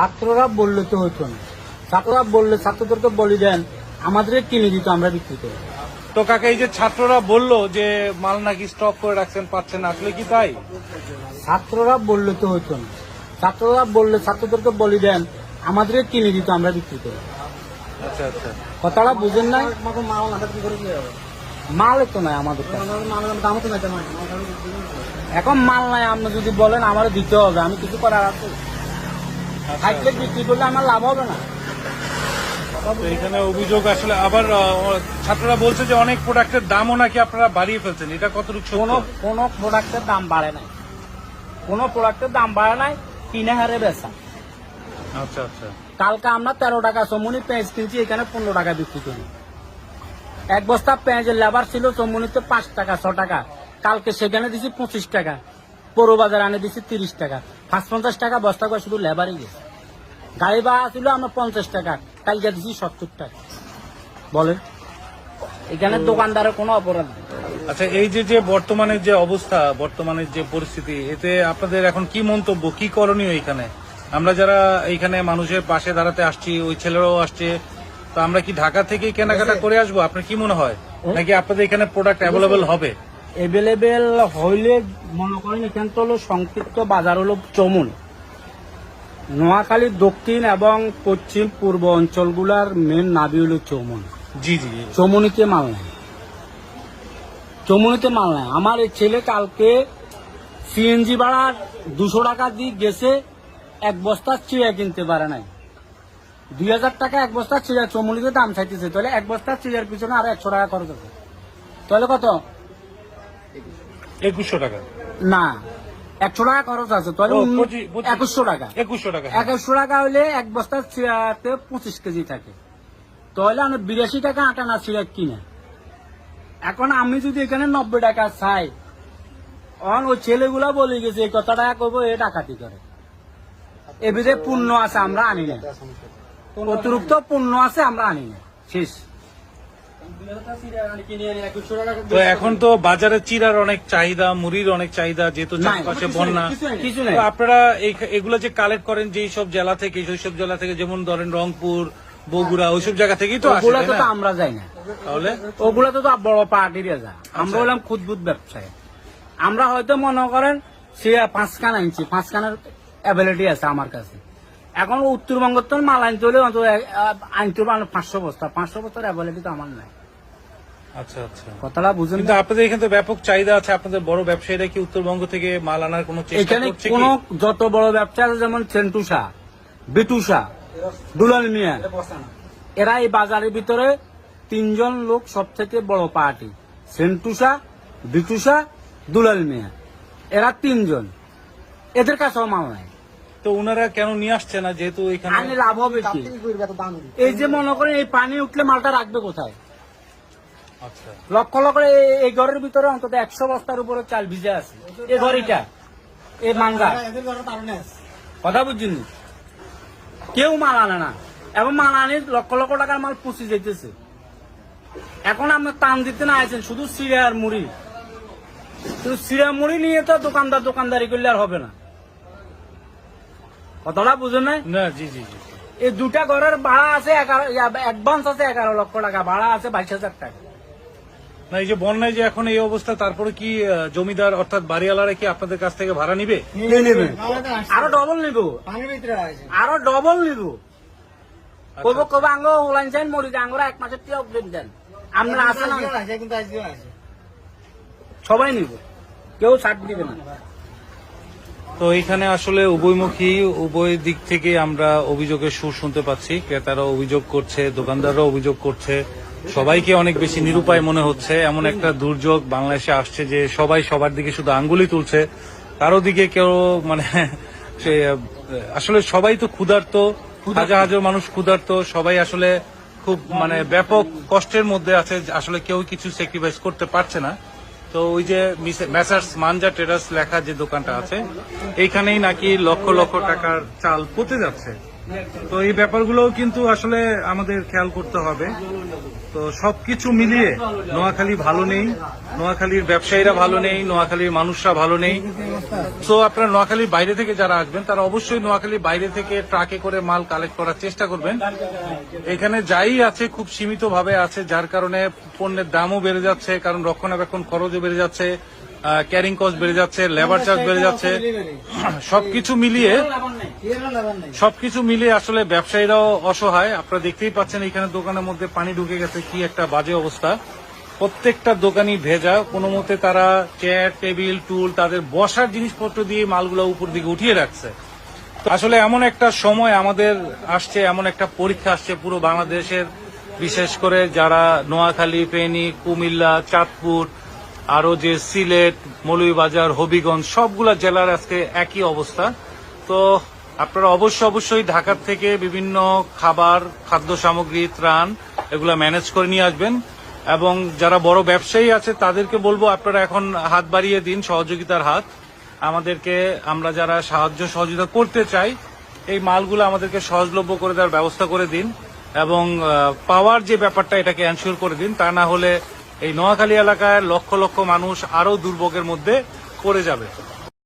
ছাত্ররা বললে তো হতো না ছাত্ররা বললে ছাত্রদেরকে বলি দেন আমাদের কিনে দিত আমরা বিক্রি করি তো কাকা এই যে ছাত্ররা বলল যে মাল নাকি স্টক করে রাখছেন পাচ্ছেন আসলে কি তাই ছাত্ররা বললে তো হতো না ছাত্ররা বললে ছাত্রদেরকে বলি দেন আমাদের কিনে দিত আমরা বিক্রি করি আচ্ছা আচ্ছা কথাটা বুঝেন না মাল তো নাই আমাদের কাছে। এখন মাল নাই আপনি যদি বলেন আমার দিতে হবে আমি কিছু করার আছে থাকলে বিক্রি করলে আমার লাভ হবে না। এখানে অভিযোগ আসলে আবার ছাত্ররা বলছে যে অনেক প্রোডাক্টের দামও নাকি আপনারা বাড়িয়ে ফেলছেন। এটা কতটুকু কোনো কোনো প্রোডাক্টের দাম বাড়ে নাই। কোনো প্রোডাক্টের দাম বাড়ে নাই কিনে হারে বেচা। আচ্ছা আচ্ছা। কালকে আমরা তেরো টাকা চমুনি পেঁয়াজ কিনছি এখানে পনেরো টাকা বিক্রি করি। এক বস্তা পেঁয়াজের লেবার ছিল চমুনিতে পাঁচ টাকা ছ টাকা। কালকে সেখানে দিছি পঁচিশ টাকা পৌর বাজার আনে দিছি তিরিশ টাকা। পাঁচ পঞ্চাশ টাকা বস্তা করে শুধু লেবারই গেছে। গাড়ি ভাড়া ছিল আমরা পঞ্চাশ টাকা কালকে দিছি সত্তর টাকা। বলেন এখানে দোকানদারের কোনো অপরাধ নেই। আচ্ছা এই যে যে বর্তমানে যে অবস্থা বর্তমানের যে পরিস্থিতি এতে আপনাদের এখন কি মন্তব্য কি করণীয় এখানে? আমরা যারা এইখানে মানুষের পাশে দাঁড়াতে আসছি ওই ছেলেরাও আসছে তো আমরা কি ঢাকা থেকে কেনাকাটা করে আসব? আপনার কি মনে হয়? নাকি আপনাদের এখানে প্রোডাক্ট অ্যাভেলেবেল হবে? অ্যাভেলেবেল হইলে মনে করেন এখান তো হলো সংক্ষিপ্ত বাজার হলো চমুন। নোয়াখালীর দক্ষিণ এবং পশ্চিম পূর্ব অঞ্চলগুলার মেন নাবি হলো চমুন জি জি। চমুনিতে মাল নাই। চমুনিতে মাল নাই। আমার এই ছেলে কালকে সিএনজি ভাড়া দুশো টাকা দিয়ে গেছে এক বস্তা চিড়া কিনতে পারে নাই। দুই হাজার টাকা এক বস্তা চিড়া চমুনিতে দাম চাইতেছে তাহলে এক বস্তা চিড়ার পিছনে আর একশো টাকা খরচ আছে তাহলে কত? একুশশো টাকা। না একশো টাকা খরচ আছে তাহলে একুশশো টাকা। একুশশো টাকা হ্যাঁ। একুশশো টাকা হলে এক বস্তা চিড়াতে পঁচিশ কেজি থাকে। তাহলে আমি বিরাশি টাকা আটানা চিড়া কিনে। এখন আমি যদি এখানে নব্বই টাকা চাই অন ওই ছেলেগুলা বলে গেছে এই কত টাকা করব এ ডাকাতি করে। এবিধে পূর্ণ আছে আমরা আনি না অতিরিক্ত পূর্ণ আছে আমরা আনি না শেষ। তো এখন তো বাজারে চিরার অনেক চাহিদা মুড়ির অনেক চাহিদা যেহেতু চারপাশে বন্যা। আপনারা এগুলো যে কালেক্ট করেন যে সব জেলা থেকে সব জেলা থেকে যেমন ধরেন রংপুর বগুড়া ওইসব জায়গা থেকেই তো ওগুলা তো আমরা যাই না। তাহলে? ওগুলা তো বড় পার্টির যা। আমরা হলাম খুদবুদ ব্যবসায়ী। আমরা হয়তো মনে করেন সে পাঁচখান আনছি পাঁচখানের অ্যাবিলিটি আছে আমার কাছে। এখন উত্তরবঙ্গের তো মাল আনতে হলে অন্তত আনতে পারলে পাঁচশো বস্তা। পাঁচশো বস্তার অ্যাবিলিটি তো আমার নাই। আচ্ছা আচ্ছা। কথাটা বুঝুন কিন্তু আপনাদের এখানে তো ব্যাপক চাহিদা আছে আপনাদের বড় ব্যবসায়ীরা কি উত্তরবঙ্গ থেকে মাল আনার কোনো চেষ্টা এখানে করছে কোন যত বড় ব্যবসা আছে যেমন চেন্টুসা বিটুসা দুলাল মিয়া এরা এই বাজারের ভিতরে তিনজন লোক সব থেকে বড় পার্টি। সেন্টুসা বিটুসা দুলাল মিয়া এরা তিনজন। এদের কাছেও মাল নাই। তো ওনারা কেন নিয়ে আসছে না যেহেতু এখানে আনি লাভ হবে কি? এই যে মনে করেন এই পানি উঠলে মালটা রাখবে কোথায়? লক্ষ লক্ষ এই- ঘরের ভিতরে অন্তত একশো বস্তার উপরে চাল ভিজে আছে। এই ঘড়িটা এই মাঙ্গা। কথা বুঝছেন? কেউ মাল আনে না। এবং মাল আনি লক্ষ লক্ষ টাকার মাল পুষি যেতেছে। এখন আপনি টান দিতে না আছেন শুধু সিরে আর মুড়ি। শুধু সিরে মুড়ি নিয়ে তো দোকানদার দোকানদারি করলে আর হবে না। কথাটা বুঝেন নাই? না জি জি জি। এই দুটা ঘরের ভাড়া আছে এগারো অ্যাডভান্স আছে এগারো লক্ষ টাকা ভাড়া আছে বাইশ হাজার টাকা। না এই যে বন্যায় যে এখন এই অবস্থা তারপরে কি জমিদার অর্থাৎ বাড়িওয়ালারা কি আপনাদের কাছ থেকে ভাড়া নিবে? নেবে। আরও ডবল নিব। আরও ডবল নিব। কব কব আঙ্গ ওলাইন চাইন মরি আঙ্গরা এক মাসের টিয়া দেন। আমরা আসে না। সবাই নিব। কেউ ছাড় দিবে না। তো এখানে আসলে উভয়মুখী উভয় দিক থেকে আমরা অভিযোগের সুর শুনতে পাচ্ছি। ক্রেতারা অভিযোগ করছে দোকানদাররা অভিযোগ করছে। সবাইকে অনেক বেশি নিরুপায় মনে হচ্ছে। এমন একটা দুর্যোগ বাংলাদেশে আসছে যে সবাই সবার দিকে শুধু আঙ্গুলি তুলছে। কারও দিকে কেউ মানে আসলে সবাই তো ক্ষুধার্ত, হাজার হাজার মানুষ ক্ষুধার্ত, সবাই আসলে খুব মানে ব্যাপক কষ্টের মধ্যে আছে, আসলে কেউ কিছু স্যাক্রিফাইস করতে পারছে না। তো ওই যে মেসার্স মানজা ট্রেডার্স লেখা যে দোকানটা আছে, এইখানেই নাকি লক্ষ লক্ষ টাকার চাল পচে যাচ্ছে। তো এই ব্যাপারগুলোও কিন্তু আসলে আমাদের খেয়াল করতে হবে। তো সবকিছু মিলিয়ে নোয়াখালী ভালো নেই, নোয়াখালীর ব্যবসায়ীরা ভালো নেই, নোয়াখালীর মানুষরা ভালো নেই। তো আপনারা নোয়াখালীর বাইরে থেকে যারা আসবেন, তারা অবশ্যই নোয়াখালীর বাইরে থেকে ট্রাকে করে মাল কালেক্ট করার চেষ্টা করবেন। এখানে যাই আছে, খুব সীমিত ভাবে আছে, যার কারণে পণ্যের দামও বেড়ে যাচ্ছে, কারণ রক্ষণাবেক্ষণ খরচও বেড়ে যাচ্ছে। ক্যারিং কস্ট বেড়ে যাচ্ছে লেবার চার্জ বেড়ে যাচ্ছে। সবকিছু মিলিয়ে সবকিছু মিলিয়ে আসলে ব্যবসায়ীরাও অসহায়। আপনারা দেখতেই পাচ্ছেন এখানে দোকানের মধ্যে পানি ঢুকে গেছে, কি একটা বাজে অবস্থা। প্রত্যেকটা দোকানই ভেজা, কোনো মতে তারা চেয়ার টেবিল টুল তাদের বসার জিনিসপত্র দিয়ে মালগুলো উপর দিকে উঠিয়ে রাখছে। আসলে এমন একটা সময় আমাদের আসছে, এমন একটা পরীক্ষা আসছে পুরো বাংলাদেশের। বিশেষ করে যারা নোয়াখালী, ফেনী, কুমিল্লা, চাঁদপুর আরও যে সিলেট, মৌলভীবাজার, হবিগঞ্জ, সবগুলা জেলার আজকে একই অবস্থা। তো আপনারা অবশ্যই অবশ্যই ঢাকার থেকে বিভিন্ন খাবার, খাদ্য সামগ্রী, ত্রাণ এগুলা ম্যানেজ করে নিয়ে আসবেন। এবং যারা বড় ব্যবসায়ী আছে, তাদেরকে বলব আপনারা এখন হাত বাড়িয়ে দিন সহযোগিতার হাত। আমাদেরকে, আমরা যারা সাহায্য সহযোগিতা করতে চাই, এই মালগুলো আমাদেরকে সহজলভ্য করে দেওয়ার ব্যবস্থা করে দিন। এবং পাওয়ার যে ব্যাপারটা, এটাকে এনশিওর করে দিন। তা না হলে এই নোয়াখালী এলাকায় লক্ষ লক্ষ মানুষ আরও দুর্ভোগের মধ্যে পড়ে যাবে।